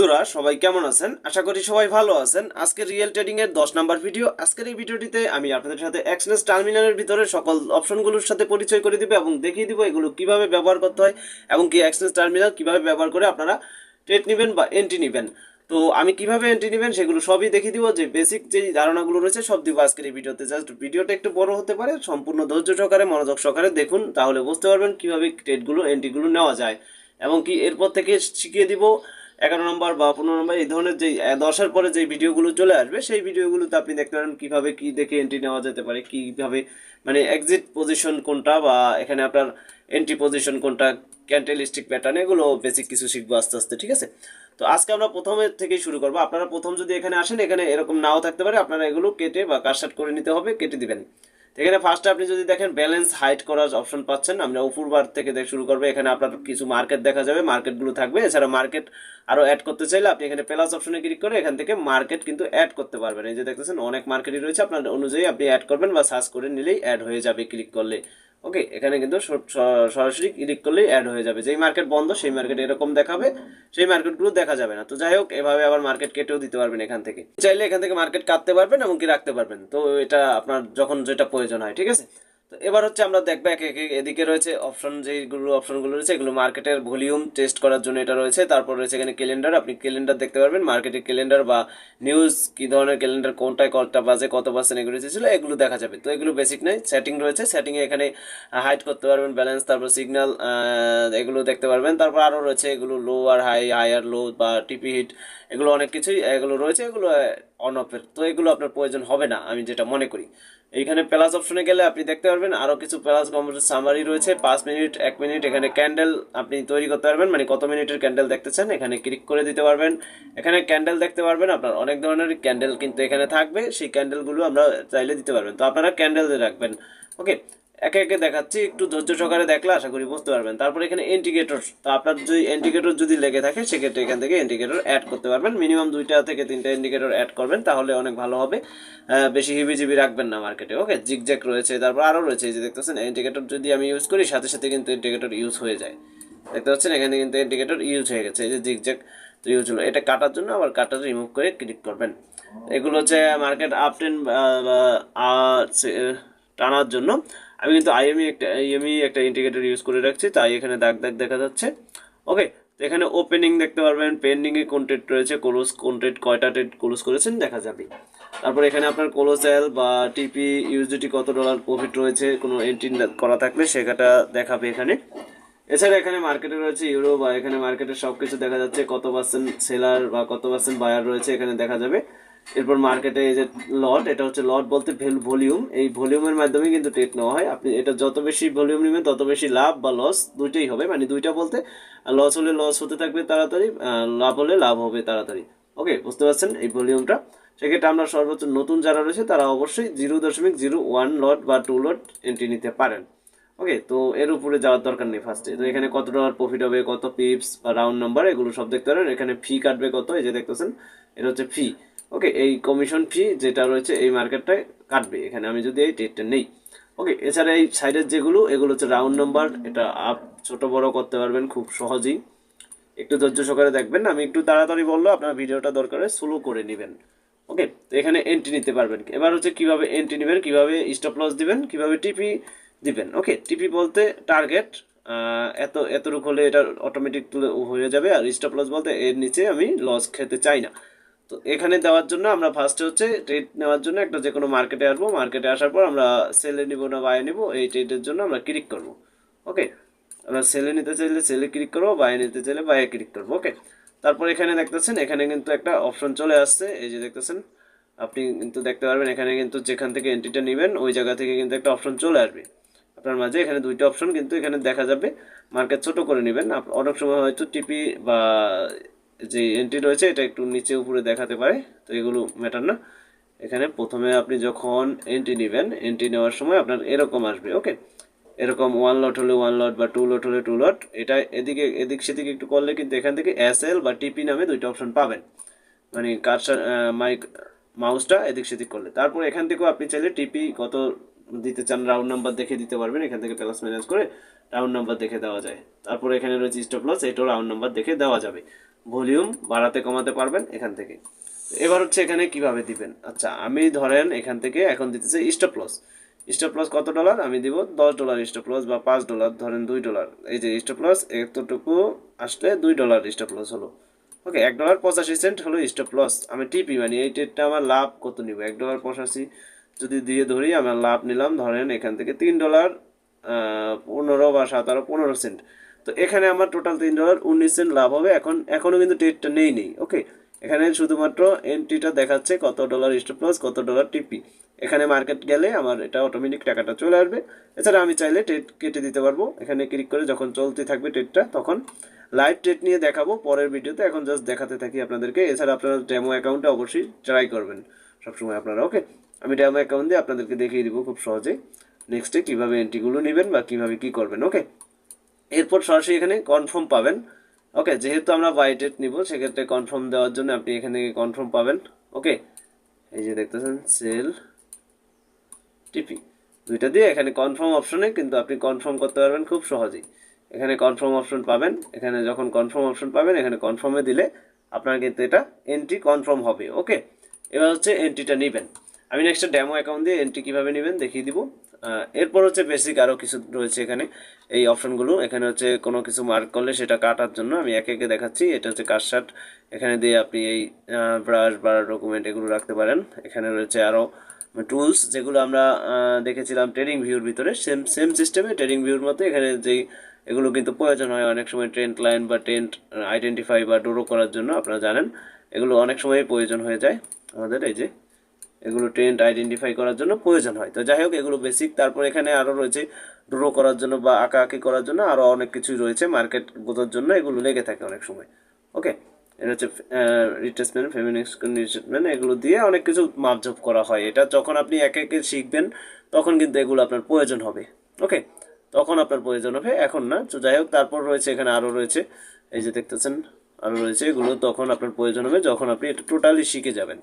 বন্ধুরা, সবাই কেমন আছেন? আশা করি সবাই ভালো আছেন। আজকে রিয়েল ট্রেডিং এর দশ নাম্বার ভিডিও আজকের এই ভিডিওটিতে আমি আপনাদের সাথে এক্সনেস টার্মিনালের ভিতরে সকল অপশনগুলোর সাথে পরিচয় করে দিব এবং দেখিয়ে দিব এগুলো কীভাবে ব্যবহার করতে হয় এবং কি এক্সনেস টার্মিনাল কীভাবে ব্যবহার করে আপনারা ট্রেড নেবেন বা এন্ট্রি নেবেন। তো আমি কীভাবে এন্ট্রি নেবেন সেগুলো সবই দেখিয়ে দিব। যে বেসিক যে ধারণাগুলো রয়েছে সব দিব আজকের এই ভিডিওতে জাস্ট ভিডিওটা একটু বড় হতে পারে, সম্পূর্ণ ধৈর্য সহকারে, মনোযোগ সহকারে দেখুন, তাহলে বুঝতে পারবেন কীভাবে ট্রেডগুলো এন্ট্রিগুলো নেওয়া যায়। এবং কি এরপর থেকে শিখিয়ে দিব এগারো নম্বর বা পনেরো নম্বর, এই ধরনের যে দশের পরে যে ভিডিওগুলো চলে আসবে, সেই ভিডিওগুলোতে আপনি দেখতে পারেন কীভাবে কী দেখে এন্ট্রি নেওয়া যেতে পারে, কীভাবে মানে এক্সিট পজিশন কোনটা বা এখানে আপনার এন্ট্রি পজিশন কোনটা ক্যান্টেলিস্টিক প্যাটার্ন এগুলো বেসিক কিছু শিখব আস্তে আস্তে, ঠিক আছে? তো আজকে আমরা প্রথমে থেকেই শুরু করব। আপনারা প্রথম যদি এখানে আসেন, এখানে এরকম নাও থাকতে পারে, আপনারা এগুলো কেটে বা কাটসাট করে নিতে হবে, কেটে দিবেন। এখানে ফার্স্টে আপনি যদি দেখেন ব্যালেন্স হাইট করার অপশন পাচ্ছেন আমরা উপরবার থেকে শুরু করবে, এখানে আপনার কিছু মার্কেট দেখা যাবে মার্কেটগুলো থাকবে। এছাড়া মার্কেট আরও অ্যাড করতে চাইলে আপনি এখানে প্লাস অপশনে ক্লিক করে এখান থেকে মার্কেট কিন্তু অ্যাড করতে পারবেন। এই যে দেখতেছেন, অনেক মার্কেটই রয়েছে, আপনার অনুযায়ী আপনি অ্যাড করবেন বা সার্চ করে নিলেই অ্যাড হয়ে যাবে ক্লিক করলে। ওকে, এখানে কিন্তু সরাসরি ক্লিক করলেই অ্যাড হয়ে যাবে। যেই মার্কেট বন্ধ, সেই মার্কেট এরকম দেখাবে, সেই মার্কেটগুলো দেখা যাবে না। তো যাই হোক, এভাবে আবার মার্কেট কেটেও দিতে পারবেন এখান থেকে। চাইলে এখান থেকে মার্কেট কাটতে পারবেন এবং কি রাখতে পারবেন। তো এটা আপনার যখন যেটা প্রয়োজন হয়, ঠিক আছে? তো এবার হচ্ছে আমরা দেখব এক এক এদিকে রয়েছে অপশন যেগুলো অপশনগুলো রয়েছে, এগুলো মার্কেটের ভলিউম টেস্ট করার জন্য এটা রয়েছে। তারপর রয়েছে এখানে ক্যালেন্ডার আপনি ক্যালেন্ডার দেখতে পারবেন মার্কেটের ক্যালেন্ডার বা নিউজ কি ধরনের ক্যালেন্ডার কোনটায় কতটা বাজে, কত পার্সেন্ট এগুলো ছিল এগুলো দেখা যাবে। তো এগুলো বেসিক নয় সেটিং রয়েছে সেটিংয়ে এখানে হাইট করতে পারবেন ব্যালেন্স তারপর সিগন্যাল এগুলো দেখতে পারবেন। তারপর আরও রয়েছে এগুলো লো আর হাই আর লো বা টিপি হিট এগুলো অনেক কিছুই এগুলো রয়েছে, এগুলো অন অফের তো এগুলো আপনার প্রয়োজন হবে না, আমি যেটা মনে করি। এইখানে প্লাস অপশনে গেলে আপনি দেখতে পারবেন আরও কিছু প্লাস কম্পিউটার সামারি রয়েছে। পাঁচ মিনিট, এক মিনিট, এখানে ক্যান্ডেল আপনি তৈরি করতে পারবেন। মানে কত মিনিটের ক্যান্ডেল দেখতে চান, এখানে ক্লিক করে দিতে পারবেন। এখানে ক্যান্ডেল দেখতে পারবেন, আপনার অনেক ধরনের ক্যান্ডেল কিন্তু এখানে থাকবে। সেই ক্যান্ডেলগুলো আমরা চাইলে দিতে পারবেন। তো আপনারা ক্যান্ডেল রাখবেন। ওকে একে একে দেখাচ্ছি, একটু ধৈর্য সহকারে দেখলে আশা করি বুঝতে পারবেন। তারপর এখানে ইন্ডিকেটর তো আপনার যদি ইন্ডিকেটর যদি লেগে থাকে, সেক্ষেত্রে এখান থেকে ইন্ডিকেটর অ্যাড করতে পারবেন। মিনিমাম দুইটা থেকে তিনটা ইন্ডিকেটর অ্যাড করবেন, তাহলে অনেক ভালো হবে। বেশি হিবিজিবি রাখবেন না মার্কেটে ওকে জিগজ্যাক রয়েছে, তারপর আরও রয়েছে, এই যে দেখতেছেন ইন্ডিকেটর যদি আমি ইউজ করি, সাথে সাথে কিন্তু ইন্ডিকেটর ইউজ হয়ে যায়। দেখতে পাচ্ছেন, এখানে কিন্তু ইন্ডিকেটর ইউজ হয়ে গেছে, এই যে জিগজ্যাক তো ইউজ হলো। এটা কাটার জন্য আবার কাটার রিমুভ করে ক্লিক করবেন। এগুলো হচ্ছে মার্কেট আপ টেন টানার জন্য। আমি কিন্তু আইএমই একটা আইএমই একটা ইন্ডিকেটর ইউজ করে রাখছি, তাই এখানে দাগ দাগ দেখা যাচ্ছে। ওকে এখানে ওপেনিং দেখতে পারবেন পেন্ডিংয়ে কোন ট্রেড রয়েছে ক্লোজ কোন ট্রেড কয়টা ট্রেড ক্লোজ করেছেন, দেখা যাবে। তারপর এখানে আপনার কোলোসেল বা টিপি ইউজিটি কত ডলার প্রফিট রয়েছে, কোনো এন্ট্রি করা থাকলে সেটা দেখাবে এখানে। এছাড়া এখানে মার্কেটে রয়েছে ইউরো বা এখানে মার্কেটে সব কিছু দেখা যাচ্ছে, কত পার্সেন্ট সেলার বা কত পার্সেন্ট বায়ার রয়েছে, এখানে দেখা যাবে। এরপর মার্কেটে এই যে লট এটা হচ্ছে লট বলতে ভলিউম এই ভলিউমের মাধ্যমে কিন্তু টেট নেওয়া হয়। আপনি এটা যত বেশি ভলিউম নেবেন, তত বেশি লাভ বা লস দুইটাই হবে। মানে দুইটা বলতে লস হলে লস হতে থাকবে তাড়াতাড়ি লাভ হলে লাভ হবে তাড়াতাড়ি। ওকে বুঝতে পারছেন এই ভলিউমটা সেক্ষেত্রে আমরা সর্বোচ্চ নতুন যারা রয়েছে, তারা অবশ্যই জিরো দশমিক জিরো ওয়ান লট বা টু লট এন্ট্রি নিতে পারেন। ওকে তো এর উপরে যাওয়ার দরকার নেই ফার্স্টে তো এখানে কত ডলার প্রফিট হবে, কত পিপস বা রাউন্ড নাম্বার এগুলো সব দেখতে পারেন। এখানে ফি কাটবে কত, এই যে দেখতেছেন, এটা হচ্ছে ফি ওকে এই কমিশন ফি যেটা রয়েছে এই মার্কেটটায় কাটবে। এখানে আমি যদি এই ডেটটা নেই। ওকে এছাড়া এই সাইডের যেগুলো, এগুলো হচ্ছে রাউন্ড নাম্বার এটা আপ ছোট, বড় করতে পারবেন খুব সহজেই। একটু ধৈর্য সহকারে দেখবেন, আমি একটু তাড়াতাড়ি বলল, আপনার ভিডিওটা দরকারে স্লো করে নেবেন। ওকে তো এখানে এন্ট্রি নিতে পারবেন। এবার হচ্ছে কীভাবে এন্ট্রি নেবেন, কীভাবে স্টপ লস দিবেন, কীভাবে টিপি দিবেন। ওকে টিপি বলতে টার্গেট এত, এতটুকু হলে এটা অটোমেটিক হয়ে যাবে। আর স্টপ লস বলতে এর নিচে আমি লস খেতে চাই না। তো এখানে দেওয়ার জন্য আমরা ফার্স্টে হচ্ছে ট্রেড নেওয়ার জন্য একটা যে কোনো মার্কেটে আসব। মার্কেটে আসার পর আমরা সেলে নিব না বায়ে নিব, এই ট্রেডের জন্য আমরা ক্লিক করব। ওকে আমরা সেলে নিতে চাইলে সেলে ক্লিক করব বায়ে নিতে চাইলে বায়ে ক্লিক করব। ওকে তারপর এখানে দেখতেছেন, এখানে কিন্তু একটা অপশন চলে আসছে। এই যে দেখতেছেন, আপনি কিন্তু দেখতে পারবেন, এখানে কিন্তু যেখান থেকে এন্ট্রিটা নেবেন, ওই জায়গা থেকে কিন্তু একটা অপশন চলে আসবে। আপনার মাঝে এখানে দুইটা অপশন কিন্তু এখানে দেখা যাবে। মার্কেট ছোট করে নেবেন। অনেক সময় হয়তো টিপি বা যে এন্ট্রি রয়েছে, এটা একটু নিচে উপরে দেখাতে পারে। তো এগুলো ম্যাটার না। এখানে প্রথমে আপনি যখন এন্ট্রি নেবেন এন্ট্রি নেওয়ার সময় আপনার এরকম আসবে ওকে এরকম ওয়ান লট হলে ওয়ান লট বা টু লট হলে টু লট এটা এদিকে, এদিক সেদিকে একটু করলে কিন্তু এখান থেকে এস এল বা টিপি নামে দুইটা অপশন পাবেন। মানে কারসার মাইক মাউসটা এদিক সেদিক করলে। তারপর এখান থেকেও আপনি চাইলে টিপি কত দিতে চান রাউন্ড নাম্বার দেখে দিতে পারবেন। এখান থেকে প্লাস মাইনাস করে রাউন্ড নাম্বার দেখে দেওয়া যায়। তারপর এখানে রয়েছে স্টপ লস এটাও রাউন্ড নাম্বার দেখে দেওয়া যাবে। ভলিউম বাড়াতে কমাতে পারবেন এখান থেকে। এবার হচ্ছে এখানে কীভাবে দিবেন? আচ্ছা আমি ধরেন এখান থেকে এখন দিতেছি স্টপ লস স্টপ লস কত ডলার আমি দিব দশ ডলার স্টপ লস বা পাঁচ ডলার ধরেন দুই ডলার এই যে স্টপ লস এতটুকু আসলে দুই ডলার স্টপ লস হলো। ওকে, এক ডলার পঁচাশি সেন্ট হলো স্টপ লস আমি টিপি মানে এই ট্রেডটা আমার লাভ কত নিব? এক ডলার পঁচাশি। যদি দিয়ে ধরি, আমার লাভ নিলাম ধরেন এখান থেকে তিন ডলার পনেরো বা সতেরো, পনেরো সেন্ট তো এখানে আমার টোটাল তিন ডলার উনিশ সেন্ট লাভ হবে। এখন এখনও কিন্তু ট্রেডটা নেই নেই ওকে এখানে শুধুমাত্র এন্ট্রিটা দেখাচ্ছে কত ডলার স্টপ লস কত ডলার টিপি এখানে মার্কেট গেলে আমার এটা অটোমেটিক টাকাটা চলে আসবে। এছাড়া আমি চাইলে ট্রেড কেটে দিতে পারব। এখানে ক্লিক করে যখন চলতে থাকবে ট্রেডটা তখন লাইভ ট্রেড নিয়ে দেখাবো। পরের ভিডিওতে এখন জাস্ট দেখাতে থাকি আপনাদেরকে। এছাড়া আপনারা ডেমো অ্যাকাউন্টে অবশ্যই ট্রাই করবেন। সবসময় আপনারা ওকে আমি ডেমো অ্যাকাউন্ট দিয়ে আপনাদেরকে দেখিয়ে দিব খুব সহজে নেক্সটে কীভাবে এন্ট্রিগুলো নেবেন বা কীভাবে কী করবেন ওকে এরপর সরাসরি এখানে কনফার্ম পাবেন। ওকে যেহেতু আমরা বাই ডেট নিব, সেক্ষেত্রে কনফার্ম দেওয়ার জন্য আপনি এখান থেকে কনফার্ম পাবেন। ওকে এই যে দেখতেছেন সেল টিপি দুইটা দিয়ে এখানে কনফার্ম অপশনে কিন্তু আপনি কনফার্ম করতে পারবেন খুব সহজেই। এখানে কনফার্ম অপশন পাবেন, এখানে যখন কনফার্ম অপশন পাবেন, এখানে কনফার্মে দিলে আপনার কিন্তু এটা এন্ট্রি কনফার্ম হবে। ওকে এবার হচ্ছে এন্ট্রিটা নেবেন। আমি নেক্সট ডেমো অ্যাকাউন্ট দিয়ে এন্ট্রি কীভাবে নেবেন দেখিয়ে দিব। এরপর হচ্ছে বেসিক আরও কিছু রয়েছে এখানে। এই অপশনগুলো এখানে হচ্ছে কোনো কিছু মার্ক করলে সেটা কাটার জন্য আমি একে একে দেখাচ্ছি। এটা হচ্ছে কাটশাট এখানে দিয়ে আপনি এই ব্রাশ বা ডকুমেন্ট এগুলো রাখতে পারেন। এখানে রয়েছে আরও টুলস যেগুলো আমরা দেখেছিলাম ট্রেডিং ভিউর ভিতরে। সেম সেম সিস্টেমে ট্রেডিং ভিউর মতো এখানে যেই এগুলো কিন্তু প্রয়োজন হয় অনেক সময় ট্রেন্ড লাইন বা ট্রেন্ড আইডেন্টিফাই বা ডোরো করার জন্য, আপনারা জানেন। এগুলো অনেক সময় প্রয়োজন হয়ে যায় আমাদের, এই যে এগুলো ট্রেন্ড আইডেন্টিফাই করার জন্য প্রয়োজন হয়। তো যাই হোক, এগুলো বেসিক তারপর এখানে আরও রয়েছে ড্রো করার জন্য বা আঁকা আঁকি করার জন্য আরও অনেক কিছুই রয়েছে মার্কেট বোঝার জন্য। এগুলো লেগে থাকে অনেক সময়। ওকে এটা হচ্ছে রিট্রেসমেন্ট ফেমিনিক্স রিট্রেসমেন্ট এগুলো দিয়ে অনেক কিছু মাপঝোপ করা হয়। এটা যখন আপনি একে একে শিখবেন, তখন কিন্তু এগুলো আপনার প্রয়োজন হবে। ওকে তখন আপনার প্রয়োজন হবে, এখন না। তো যাই হোক, তারপর রয়েছে, এখানে আরও রয়েছে। এই যে দেখতেছেন আরও রয়েছে এগুলো। তখন আপনার প্রয়োজন হবে যখন আপনি এটা টোটালি শিখে যাবেন।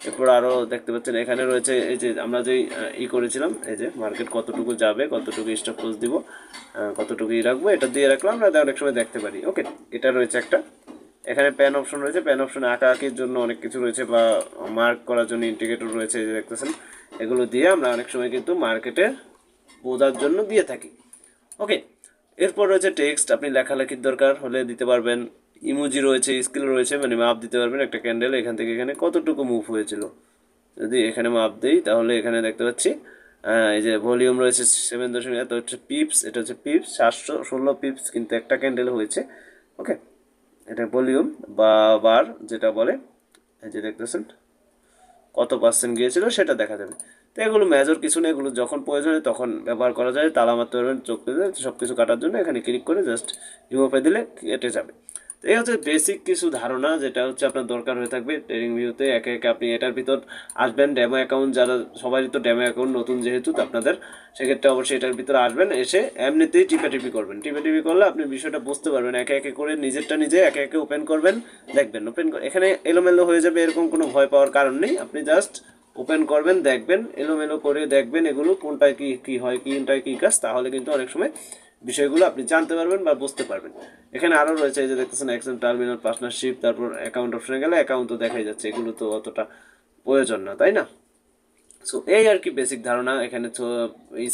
এরপর আরও দেখতে পাচ্ছেন, এখানে রয়েছে এই যে আমরা যেই ই করেছিলাম, এই যে মার্কেট কতটুকু যাবে, কতটুকু স্টপ লস দিব কতটুকু ই রাখব, এটা দিয়ে রাখলাম, আমরা অনেক সময় দেখতে পারি ওকে এটা রয়েছে একটা। এখানে প্যান অপশন রয়েছে প্যান অপশনে আঁকা আঁকির জন্য অনেক কিছু রয়েছে বা মার্ক করার জন্য ইন্ডিকেটর রয়েছে যে দেখতেছেন, এগুলো দিয়ে আমরা অনেক সময় কিন্তু মার্কেটে বোঝার জন্য দিয়ে থাকি ওকে এরপর রয়েছে টেক্সট আপনি লেখালেখির দরকার হলে দিতে পারবেন ইমোজি রয়েছে স্কিল রয়েছে মানে মাপ দিতে পারবেন একটা ক্যান্ডেল এখান থেকে এখানে কতটুকু মুভ হয়েছিল। যদি এখানে মাপ দিই, তাহলে এখানে দেখতে পাচ্ছি এই যে ভলিউম রয়েছে সেভেন দশমিক এত হচ্ছে পিপস এটা হচ্ছে পিপস সাতশো ষোলো পিপস কিন্তু একটা ক্যান্ডেল হয়েছে ওকে এটা ভলিউম বা বার যেটা বলে, এই যে দেখতেছেন, কত পার্সেন্ট গিয়েছিল সেটা দেখা যাবে। তো এগুলো মেজর কিছু নেই, এগুলো যখন প্রয়োজন হয় তখন ব্যবহার করা যায়, তালা মারতে পারবেন, চোখ সব কিছু কাটার জন্য এখানে ক্লিক করে জাস্ট রিমোভে দিলে কেটে যাবে। এই হচ্ছে বেসিক কিছু ধারণা যেটা হচ্ছে আপনার দরকার হয়ে থাকবে ট্রেডিং ভিউতে একে একে আপনি এটার ভিতর আসবেন ডেমো অ্যাকাউন্ট যারা, সবারই তো ডেমো অ্যাকাউন্ট নতুন যেহেতু, তো আপনাদের সেক্ষেত্রে অবশ্যই এটার ভিতরে আসবেন, এসে এমনিতেই টিপি করবেন। টিপি করলে আপনি বিষয়টা বুঝতে পারবেন, একে একে করে নিজেরটা নিজে একে একে ওপেন করবেন, দেখবেন ওপেন এখানে এলোমেলো হয়ে যাবে, এরকম কোনো ভয় পাওয়ার কারণ নেই। আপনি জাস্ট ওপেন করবেন, দেখবেন, এলোমেলো করে দেখবেন এগুলো কোনটায় কি, কী হয় কোনটায় কী কাজ, তাহলে কিন্তু অনেক সময় বিষয়গুলো আপনি জানতে পারবেন বা বুঝতে পারবেন। এখানে আরও রয়েছে এই যে দেখতেছেন এক্সেল টার্মিনাল পার্টনারশিপ তারপর অ্যাকাউন্ট অপশনে গেলে অ্যাকাউন্ট তো দেখাই যাচ্ছে। এগুলো তো অতটা প্রয়োজন না, তাই না? সো এই আর কি বেসিক ধারণা। এখানে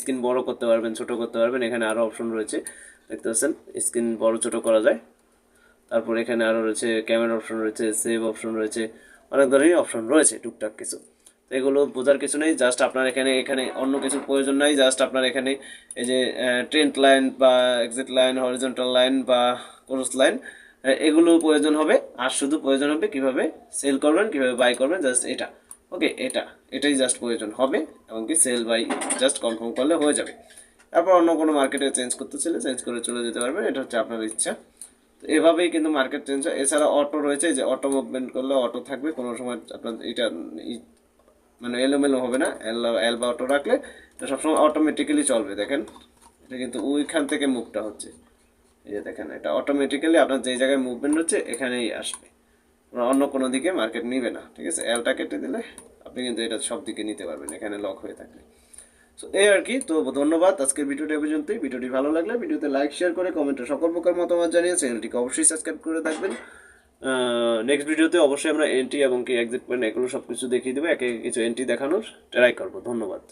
স্ক্রিন বড় করতে পারবেন, ছোট করতে পারবেন। এখানে আরও অপশন রয়েছে। দেখতে পাচ্ছেন স্ক্রিন বড় ছোট করা যায়। তারপর এখানে আরও রয়েছে ক্যামেরা অপশন রয়েছে সেভ অপশন রয়েছে। অনেক ধরনের অপশন রয়েছে, টুকটাক কিছু। এগুলো বোঝার কিছু নেই জাস্ট আপনার এখানে এখানে অন্য কিছুর প্রয়োজন নাই জাস্ট আপনার এখানে এই যে ট্রেন্ড লাইন বা এক্সিট লাইন হরিজন্টাল লাইন বা ক্রস লাইন এগুলো প্রয়োজন হবে, আর শুধু প্রয়োজন হবে কীভাবে সেল করবেন, কীভাবে বাই করবেন জাস্ট এটা। ওকে এটা, এটাই জাস্ট প্রয়োজন হবে, এবং কি সেল বাই জাস্ট কনফার্ম করলে হয়ে যাবে। তারপর অন্য কোনো মার্কেটে চেঞ্জ করতে চাইলে চেঞ্জ করে চলে যেতে পারবেন, এটা হচ্ছে আপনার ইচ্ছা। তো এভাবেই কিন্তু মার্কেট চেঞ্জ হয়। এছাড়া অটো রয়েছে যে অটো মুভমেন্ট করলে অটো থাকবে, কোনো সময় আপনার এটা মানে এলোমেলো হবে না, এল এল বা অটো রাখলে এটা সবসময় অটোমেটিক্যালি চলবে, দেখেন। এটা কিন্তু ওইখান থেকে মুভটা হচ্ছে। এই যে দেখেন, এটা অটোমেটিক্যালি আপনার যেই জায়গায় মুভমেন্ট হচ্ছে, এখানেই আসবে। অন্য কোনো দিকে মার্কেট নিবে না, ঠিক আছে? এলটা কেটে দিলে আপনি কিন্তু এটা সব দিকে নিতে পারবেন, এখানে লক হয়ে থাকলে। সো এই আর কি, তো ধন্যবাদ। আজকের ভিডিওটা পর্যন্তই। ভিডিওটি ভালো লাগলে ভিডিওতে লাইক শেয়ার করে কমেন্টে সকল প্রকার মতামত জানিয়ে চ্যানেলটিকে অবশ্যই সাবস্ক্রাইব করে থাকবেন নেক্সট ভিডিওতে অবশ্যই আমরা এন্ট্রি এবং কি এক্সিট পয়েন্ট এগুলো সব কিছু দেখিয়ে দেবো, একে কিছু এন্ট্রি দেখানোর ট্রাই করব। ধন্যবাদ।